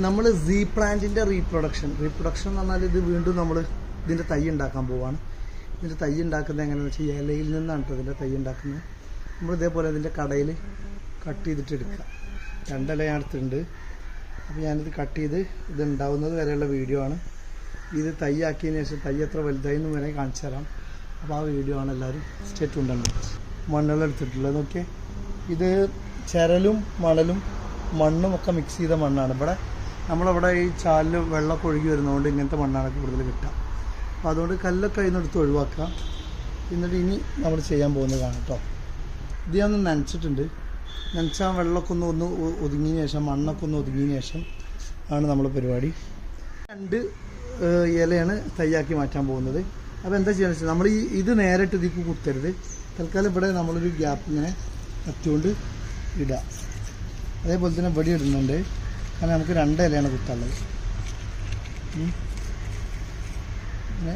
നമ്മൾ സീ പ്ലാന്റിന്റെ reproduction reproduction എന്ന് പറഞ്ഞാൽ ഇത് വീണ്ടും നമ്മൾ ഇതിന്റെ തൈ ഉണ്ടാക്കാൻ പോവാണ്. ഇതിന്റെ തൈ ഉണ്ടാക്കുന്നത് എങ്ങനെയാണെന്ന് വെച്ചാൽ ഇലയിൽ നിന്നാണ് കേട്ടോ ഇതിന്റെ തൈ ഉണ്ടാക്കുന്നത്. നമ്മൾ ഇതേപോലെ ഇതിന്റെ കടയിൽ കട്ട് ചെയ്തിട്ട് എടുക്കുക. രണ്ടില ഞാൻ അപ്പോൾ ഞാനിത് കട്ട് ചെയ്ത് ഇത് ഉണ്ടാവുന്നത് വരെയുള്ള വീഡിയോ ആണ്. ഇത് തൈ ആക്കിയതിന് ശേഷം തൈ എത്ര വലുതായി എന്ന് വരെ കാണിച്ചു തരാം. അപ്പോൾ ആ വീഡിയോ ആണ് എല്ലാവരും സ്റ്റേറ്റ് ഉണ്ടല്ലോ മണ്ണുകൾ എടുത്തിട്ടുള്ളത് നോക്കിയേ. ഇത് ചരലും മണലും മണ്ണും ഒക്കെ മിക്സ് ചെയ്ത മണ്ണാണ്. ഇവിടെ നമ്മളിവിടെ ഈ ചാലിൽ വെള്ളമൊക്കെ ഒഴുകി വരുന്നതുകൊണ്ട് ഇങ്ങനത്തെ മണ്ണാണ് കൂടുതൽ കിട്ടുക. അപ്പോൾ അതുകൊണ്ട് കല്ലൊക്കെ അതിൽ നിന്നെടുത്ത് ഒഴിവാക്കുക. എന്നിട്ട് ഇനി നമ്മൾ ചെയ്യാൻ പോകുന്നതാണ് കേട്ടോ. ഇത് ഞാൻ ഒന്ന് നനച്ചിട്ടുണ്ട്. നനച്ചാൽ വെള്ളമൊക്കെ ഒന്ന് ഒന്ന് ഒതുങ്ങിയ ശേഷം മണ്ണൊക്കെ ഒന്ന് ഒതുങ്ങിയതിന് ശേഷം ആണ് നമ്മൾ പരിപാടി. രണ്ട് ഇലയാണ് തയ്യാക്കി മാറ്റാൻ പോകുന്നത്. അപ്പോൾ എന്താ ചെയ്യുക വെച്ചാൽ നമ്മൾ ഈ ഇത് നേരിട്ട് ഇതിക്ക് കുത്തരുത്. തൽക്കാലം ഇവിടെ നമ്മളൊരു ഗ്യാപ്പ് ഇങ്ങനെ കത്തിക്കൊണ്ട് ഇടുക അതേപോലെ തന്നെ വെടി ഇടുന്നുണ്ട്. കാരണം നമുക്ക് രണ്ട് ഇലയാണ് കുത്താനുള്ളത്. ഇങ്ങനെ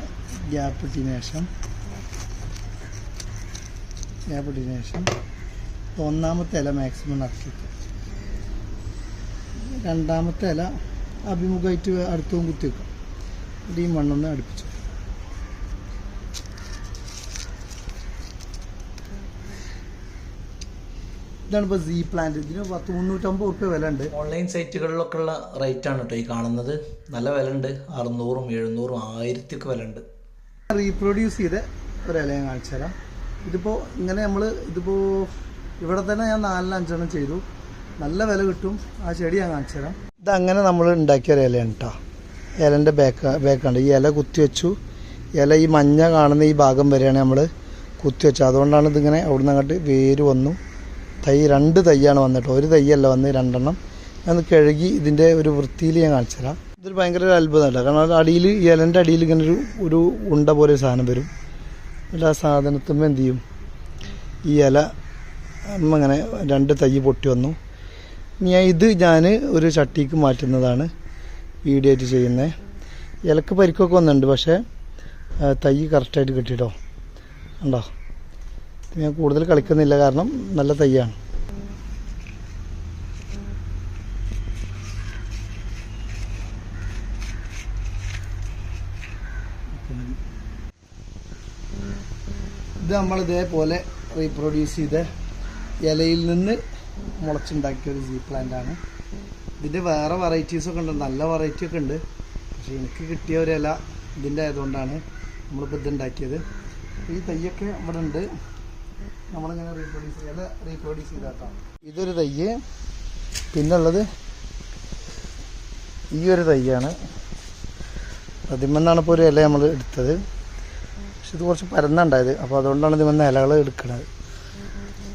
ഗ്യാപ്പ് ഇട്ടതിന് ശേഷം ഗ്യാപ്പ് ശേഷം ഒന്നാമത്തെ ഇല മാക്സിമം നടത്തി രണ്ടാമത്തെ ഇല അഭിമുഖമായിട്ട് അടുത്തും കുത്തി വെക്കാം ഈ മണ്ണൊന്ന് അടുപ്പിച്ചു ഇതാണ് ഇപ്പോൾ സീ പ്ലാന്റ് ഇതിന് പത്ത് മുന്നൂറ്റമ്പത് റുപ്യ വില ഉണ്ട് ഓൺലൈൻ സൈറ്റുകളിലൊക്കെ ഉള്ള റേറ്റ് ആണ് കേട്ടോ ഈ കാണുന്നത്. നല്ല വില ഉണ്ട് അറുന്നൂറും എഴുന്നൂറും ആയിരത്തിയൊക്കെ വില ഉണ്ട് റീപ്രൊഡ്യൂസ് ചെയ്ത ഒരു ഇല ഞാൻ കാണിച്ചു തരാം. ഇതിപ്പോൾ ഇങ്ങനെ നമ്മൾ ഇതിപ്പോൾ ഇവിടെ തന്നെ ഞാൻ നാലിന് അഞ്ചെണ്ണം ചെയ്തു. നല്ല വില കിട്ടും. ആ ചെടി ഞാൻ കാണിച്ചു തരാം. ഇത് അങ്ങനെ നമ്മൾ ഉണ്ടാക്കിയ ഒരു ഇലയാണ് കേട്ടോ ഇലന്റെ ബാക്ക് ബാക്കാണ് ഈ ഇല കുത്തി വെച്ചു. ഇല ഈ മഞ്ഞ കാണുന്ന ഈ ഭാഗം വരെയാണ് നമ്മൾ കുത്തി വെച്ചത്. അതുകൊണ്ടാണ് ഇതിങ്ങനെ അവിടുന്ന് അങ്ങോട്ട് വേര് വന്നു. തൈ രണ്ട് തൈയാണ് വന്നിട്ട് ഒരു തൈയല്ല വന്ന് രണ്ടെണ്ണം. ഞാൻ കഴുകി ഇതിന്റെ ഒരു വൃത്തിയിൽ ഞാൻ കാണിച്ചു തരാം. ഇതൊരു ഭയങ്കര ഒരു അത്ഭുതമല്ല കാരണം അടിയിൽ ഇലന്റെ അടിയിൽ ഇങ്ങനെ ഒരു ഒരു ഉണ്ട പോലെ ഒരു സാധനം വരും. എല്ലാ സാധനത്തും സാധനത്തുമ്പോൾ എന്ത് ചെയ്യും? ഈ ഇല അങ്ങനെ രണ്ട് തൈ പൊട്ടി വന്നു. ഞാൻ ഇത് ഞാൻ ഒരു ചട്ടിക്ക് മാറ്റുന്നതാണ് വീഡിയോ ചെയ്യുന്നത്. ഇലക്ക് പരിക്കൊക്കെ വന്നിട്ടുണ്ട് പക്ഷേ തൈ കറക്റ്റായിട്ട് കിട്ടിയിട്ടോ? ഉണ്ടോ ഞാൻ കൂടുതൽ കളിക്കുന്നില്ല കാരണം നല്ല തയ്യാണ്. ഇത് നമ്മൾ ഇതേപോലെ റീപ്രൊഡ്യൂസ് ചെയ്ത ഇലയിൽ നിന്ന് മുളച്ചുണ്ടാക്കിയ ഒരു സീ പ്ലാന്റ് ആണ്. ഇതിന്റെ വേറെ വെറൈറ്റീസ് ഒക്കെ ഉണ്ട് നല്ല വെറൈറ്റി ഒക്കെ ഉണ്ട്. പക്ഷെ എനിക്ക് കിട്ടിയ ഒരു ഇല ഇതിന്റെ ആയതുകൊണ്ടാണ് നമ്മളിപ്പോൾ ഇത് ഉണ്ടാക്കിയത്. ഈ തയ്യൊക്കെ ഇവിടെ ഉണ്ട്. റീപ്രൊഡ്യൂസ് ഇതൊരു തയ്യ്. പിന്നുള്ളത് ഈ ഒരു തയ്യാണ്. അതിമെന്നാണ് ഇപ്പോൾ ഒരു ഇല നമ്മൾ എടുത്തത്. പക്ഷെ ഇത് കുറച്ച് പരന്നുണ്ടായത്. അപ്പോൾ അതുകൊണ്ടാണ് ഇതിമെന്ന് ഇലകൾ എടുക്കുന്നത്